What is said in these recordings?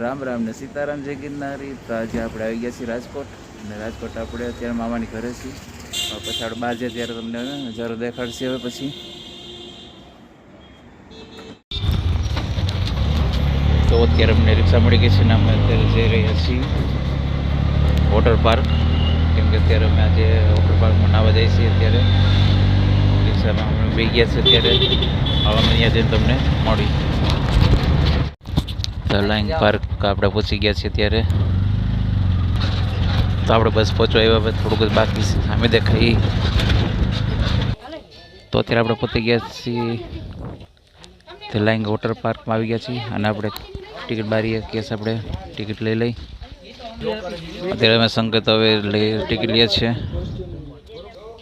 રામ રામ ને સીતારામ જય ગિરનારી. તો આજે આપણે આવી ગયા છીએ રાજકોટ. અને રાજકોટ આપણે અત્યારે મામાની ઘરે છીએ. પછાડ પછી આપણે બહાર જઈએ ત્યારે તમને નજારો દેખાડશે હવે પછી. તો અત્યારે અમને રિક્ષા મળી ગઈ છે ને અમે અત્યારે જઈ રહ્યા છીએ વોટર પાર્ક. કેમ કે અત્યારે અમે આજે વોટર પાર્કમાં નાવા જઈએ છીએ અત્યારે. રિક્ષામાં અમે બે ગયા છે અત્યારે. હવે અમે અહીંયા જઈને તમને મળી. લાઈન પાર્ક આપણે પહોંચી ગયા છીએ ત્યારે તો આપણે બસ પહોંચવા આવ્યા, હવે થોડુંક બાકી સામે દેખાઈ તો અત્યારે આપણે પહોંચી ગયા છીએ. તે વોટર પાર્કમાં આવી ગયા છીએ અને આપણે ટિકિટ બારીએ કેસ આપણે ટિકિટ લઈ લઈ. અત્યારે અમે સંકેત હવે લઈ ટિકિટ લઈએ છીએ.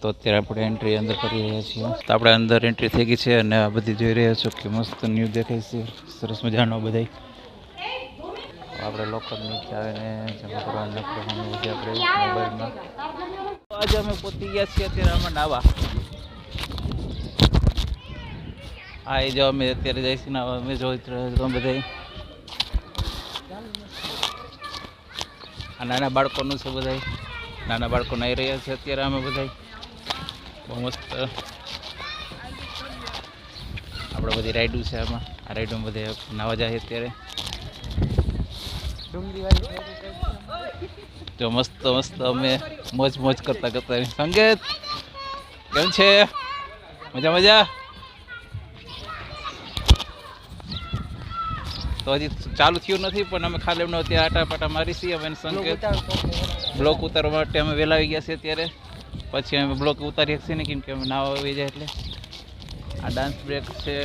તો અત્યારે આપણે એન્ટ્રી અંદર કરી રહ્યા છીએ. તો આપણે અંદર એન્ટ્રી થઈ ગઈ છે અને આ બધી જોઈ રહ્યા છો કે મસ્ત ન્યૂ દેખાય છે. સરસ મજાનો બધાય. આપણે લોકલ નીચે આવીને જમા કરવાનું આજે અમે પોતી ગયા છીએ અત્યારે આમાં નાવા. હા એ જો અમે અત્યારે જઈશું ને અમે જોઈ તો બધા આ નાના બાળકોનું છે બધા નાના બાળકો નાહી રહ્યા છે અત્યારે અમે બધા બહુ મસ્ત. આપણે બધી રાઈડું છે આમાં. આ રાઇડોમાં બધે નાવા જાય અત્યારે. જો મસ્ત મસ્ત અમે મોજ મોજ કરતા કરતા સંગીત, કેમ છે? મજા મજા? તો હજી ચાલુ થયું નથી, પણ અમે ખાલી એમનો ત્યાં આટા પાટા મારી છીએ, અમે સંકેત બ્લોક ઉતારવા માટે અમે વહેલા આવી ગયા છીએ ત્યારે પછી અમે બ્લોક ઉતારી શકીએ ને, કેમ કે અમે નાવા આવી જાય એટલે. આ ડાન્સ બ્રેક છે.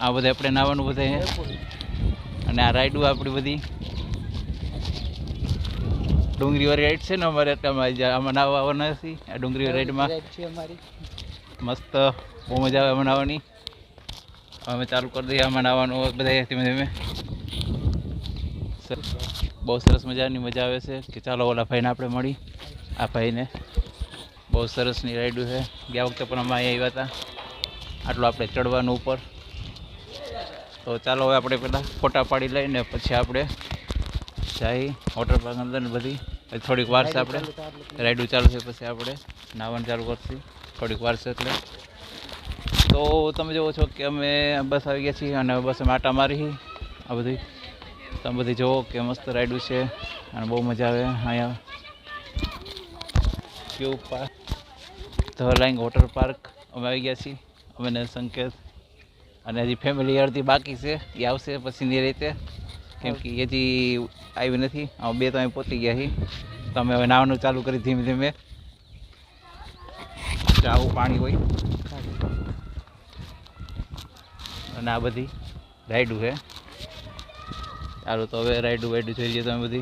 આ બધે આપણે નાવાનું બધે અને આ રાઈડું આપણી બધી. ડુંગળી રાઈડ છે ને અમારે આમાં નાવા આવવાના નથી આ ડુંગળી રાઈડમાં મસ્ત બહુ મજા આવે નાવાની અમે ચાલુ કરી દઈએ આમાં નાવાનું બધા ધીમે ધીમે. બહુ સરસ મજાની મજા આવે છે કે ચાલો ઓલા ભાઈને આપણે મળી. આ ભાઈને બહુ સરસની રાઈડું છે. ગયા વખતે પણ અમે અહીંયા આવ્યા હતા. આટલું આપણે ચડવાનું ઉપર. તો ચાલો હવે આપણે પહેલાં ફોટા પાડી લઈને પછી આપણે જઈ વોટર પાર્ક અંદર બધી. થોડીક વાર છે આપણે. રાઈડું ચાલુ છે પછી આપણે નાવાનું ચાલુ કરશું. થોડીક વાર છે એટલે. તો તમે જુઓ છો કે અમે બસ આવી ગયા છીએ અને બસ અમે આટા મારી. આ બધી. તમે બધી જુઓ કે મસ્ત રાઈડું છે અને બહુ મજા આવે અહીંયા. Q park? The lying water park. અમે આવી ગયા છીએ. અમે સંકેત અને હજી ફેમિલી અડધી બાકી છે. એ આવશે પછીની રીતે. કેમ કે હજી આવી નથી. અમે બે તો અહીં પહોંચી ગયા છીએ. તો અમે હવે નાવાનું ચાલુ કરી ધીમે ધીમે. આવું પાણી હોય. અને આ બધી રાઈડું છે. ચાલો તો હવે રાઈડું વાઈડું જોઈ લઈએ તમે બધી.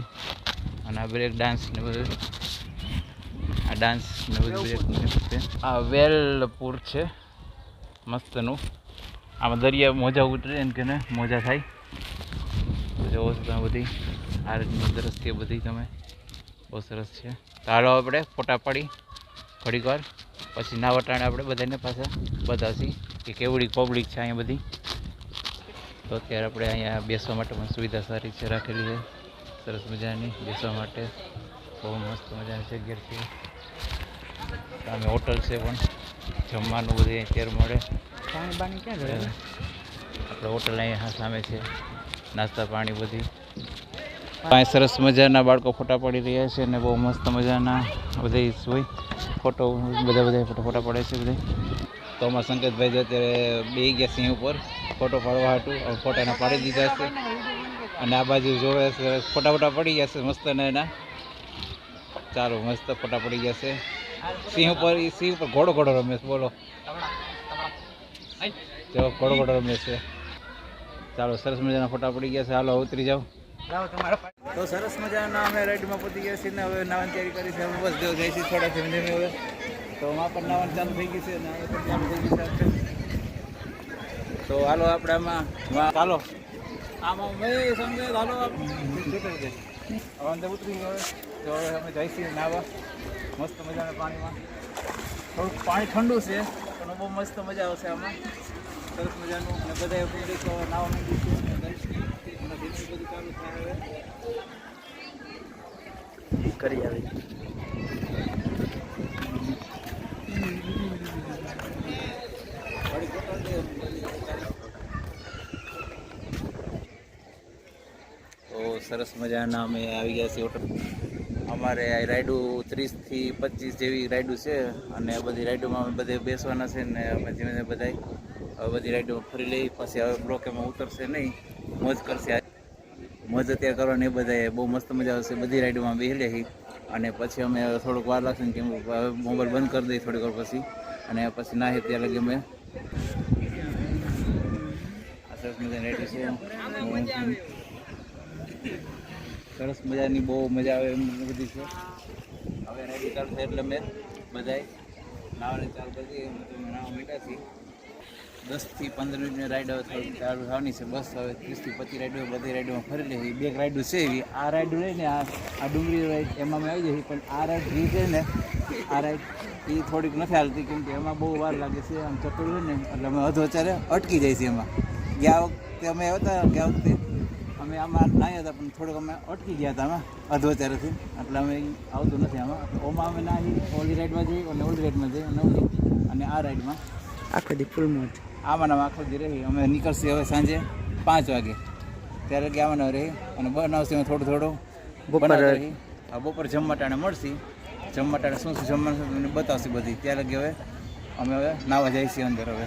અને આ બ્રેક ડાન્સ ને બધું. આ ડાન્સ ને બધું બ્રેક આ વેલપુર છે. મસ્તનું. આમાં દરિયા મોજા ઉતરે ને કે મોજા થાય. જોવો છો તમે બધી, આ રીતની દ્રષ્ટિએ બધી તમે. બહુ સરસ છે. તાળો આપણે ફોટા પાડી, ઘડીક વાર. પછી ના વટાણે આપણે બધાને પાછા બતાવશી કે કેવડી પબ્લિક છે અહીંયા બધી. તો અત્યારે આપણે અહીંયા બેસવા માટે પણ સુવિધા સારી છે, રાખેલી છે. સરસ મજાની બેસવા માટે. બહુ મસ્ત મજાની જગ્યા છે. સામે હોટલ છે પણ જમવાનું બધું અત્યારે મળે. પાણી બાણી ક્યાં ગયું આપણે હોટલ અહીંયા સામે છે. નાસ્તા પાણી બધી. પાંચ સરસ મજાના બાળકો ફોટા પાડી રહ્યા છે અને બહુ મસ્ત મજાના બધા હોય ફોટો બધા બધા ફોટો ફોટા પડે છે બધા. તો અમારા સંકેતભાઈ જો અત્યારે બે ગયા સિંહ ઉપર ફોટો પાડવા હાટું હવે ફોટાને પાડી દીધા છે. અને આ બાજુ જોવે છે ફોટા ફોટા પડી ગયા છે મસ્ત ને એના. ચાલો મસ્ત ફોટા પડી ગયા છે. સિંહ ઉપર સિંહ ઉપર ઘોડો ઘોડો રમે છે બોલો. જો કોડો કોડો રમે છે. ચાલો, સરસ મજાના ફોટા પડી ગયા છે. હાલો, ઉતરી જાઓ. તો સરસ મજાના અમે રાઈડમાં પહોંચી ગયા છીએ ને હવે નાવાની તૈયારી કરી છે. અમે બસ, જો જઈશું થોડા ધીમે ધીમે હવે. તો આમાં પણ નાવાનું ચાલુ થઈ ગયું છે અને હવે પણ ચાલુ થઈ ગયું છે. તો હાલો, આપણે આમાં ચાલો આમાં મેં સમજે હાલો અંદર ઉતરી ગયો તો હવે અમે જઈશું નાવા. મસ્ત મજાના પાણીમાં. થોડુંક પાણી ઠંડુ છે. બહુ મસ્ત મજા આવશે આમાં. સરસ મજાનું. અને બધા કુંડી તો નાવા માંગીશું અને દર્શન બધું ચાલુ થાય હવે. કરી આવી. સરસ મજાના અમે આવી ગયા છીએ હોટલ. અમારે રાઈડો ત્રીસથી પચીસ જેવી રાઈડો છે અને બધી રાઈડોમાં અમે બધે બેસવાના છે ને અમે ધીમે ધીમે બધાય હવે બધી રાઈડો ફરી લઈ, પછી હવે બ્લોક એમાં ઉતરશે નહીં. મોજ કરશે મોજ અત્યારે કરવાની બધાએ બહુ મસ્ત મજા આવશે. બધી રાઈડોમાં બેસી લેહી અને પછી અમે થોડુંક વાર લાગશે ને કેમ હવે મોબાઈલ બંધ કરી દઈએ થોડીક વાર પછી. અને પછી ના હે ત્યાં લગી અમે સરસ મજાની રાઈડો છે. સરસ મજાની બહુ મજા આવે એમ બધી છે. હવે ચાલુ થાય એટલે મેં બધાય નાવાની ચાલુ કરી દઈએ અમે નાવા મીઠા દસથી પંદર મિનિટની રાઈડ હવે થોડી ચાલુ થવાની છે. બસ હવે ત્રીસથી પચીસ રાઈડો બધી રાઈડોમાં ફરી લઈએ. બે રાઈડો છે એવી. આ રાઈડ રહીને આ આ ડુંગળી રાઈડ એમાં મેં આવી જઈએ પણ આ રાઈડ જે છે ને, આ રાઈડ એ થોડીક નથી હાલતી કેમ કે એમાં બહુ વાર લાગે છે. આમ ચક્કર હોય ને, એટલે અમે અધો અત્યારે અટકી જાય છે એમાં. ગયા વખતે અમે આવ્યા હતા, ગયા વખતે અમે આમાં ના હતા પણ થોડુંક અમે અટકી ગયા હતા આમાં અધો અત્યારેથી એટલે અમે આવતું નથી આમાં. ઓમાં અમે ના જઈએ ઓલી રાઈડમાં જઈએ અને ઓલી રાઈડમાં જઈએ અને ઓલી અને આ રાઈડમાં. આખો દી ફૂલ મોજ. આમાં આખો દી રહી. અમે નીકળશે હવે સાંજે પાંચ વાગે. ત્યારે ગયા આવવાના રહી. અને બનાવશે અમે થોડું થોડું. બપોર. આ બપોર જમવા ટાણે મળશે. જમવા ટાણે શું શું જમવાનું તમને બતાવશે બધી. ત્યારે કે હવે અમે હવે નાવા જઈશું અંદર હવે.